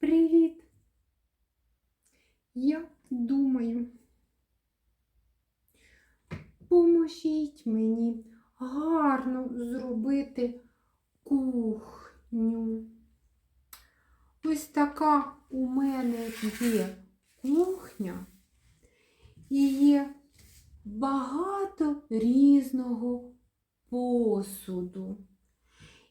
Привіт! Я думаю, поможіть мені гарно зробити кухню. Ось така у мене є кухня і є багато різного посуду.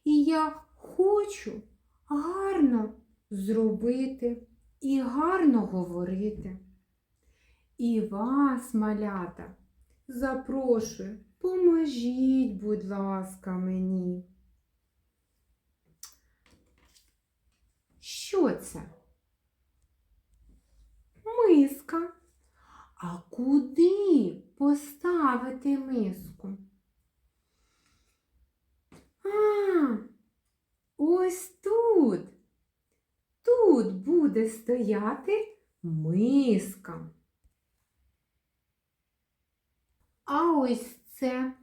І я хочу гарно зробити і гарно говорити. І вас, малята, запрошую, поможіть, будь ласка, мені. Що це? Миска. А куди поставити миску? А, ось тут. Тут буде стояти миска. А ось це.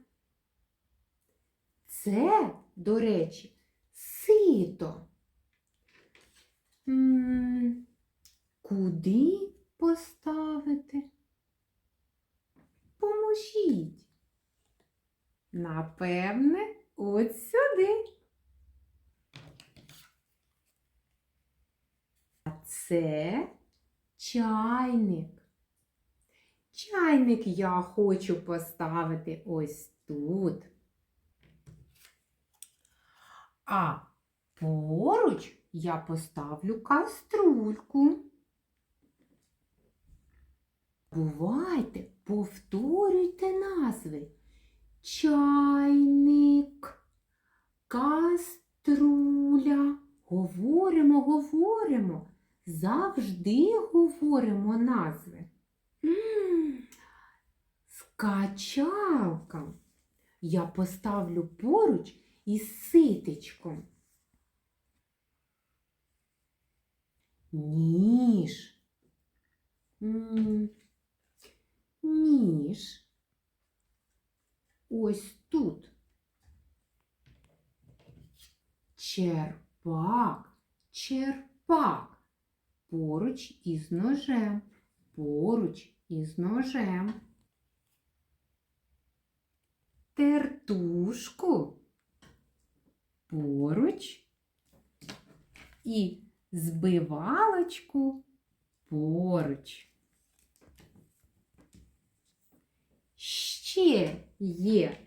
Це, до речі, сито. М, Куди поставити? Поможіть. Напевне, от сюди. А це чайник. Чайник я хочу поставити ось тут. А поруч я поставлю каструльку. Бувайте, повторюйте назви. Чайник, каструля. Говоримо, говоримо. Завжди говоримо назви. Скачалка. Я поставлю поруч із ситечком. Ніж. Ніж. Ось тут. Черпак, черпак. Поруч із ножем. Поруч із ножем. Тертушку. Поруч. І збивалочку поруч. Ще є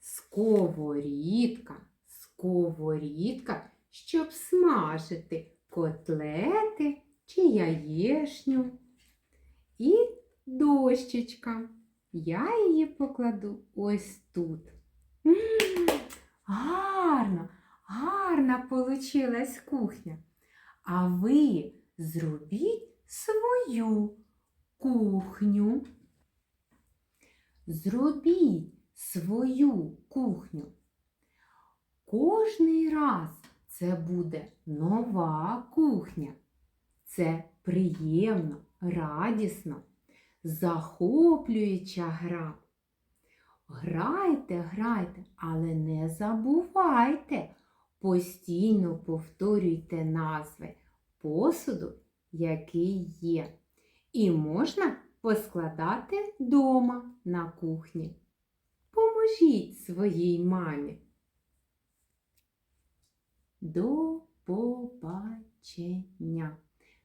сковорідка, сковорідка, щоб смажити котлети чи яєшню. І дощечка. Я її покладу ось тут. М, Гарно, гарна получилась кухня. А ви зробіть свою кухню. Зробіть свою кухню. Кожний раз це буде нова кухня. Це приємно, радісно, захоплююча гра. Грайте, грайте, але не забувайте. Постійно повторюйте назви посуду, який є. І можна поскладати вдома на кухні. Поможіть своїй мамі. До побачення.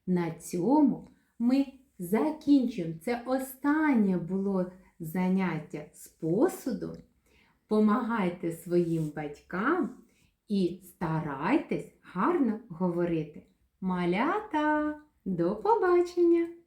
На цьому ми закінчуємо. Це останнє було заняття з посуду. Помагайте своїм батькам і старайтесь гарно говорити. Малята, до побачення!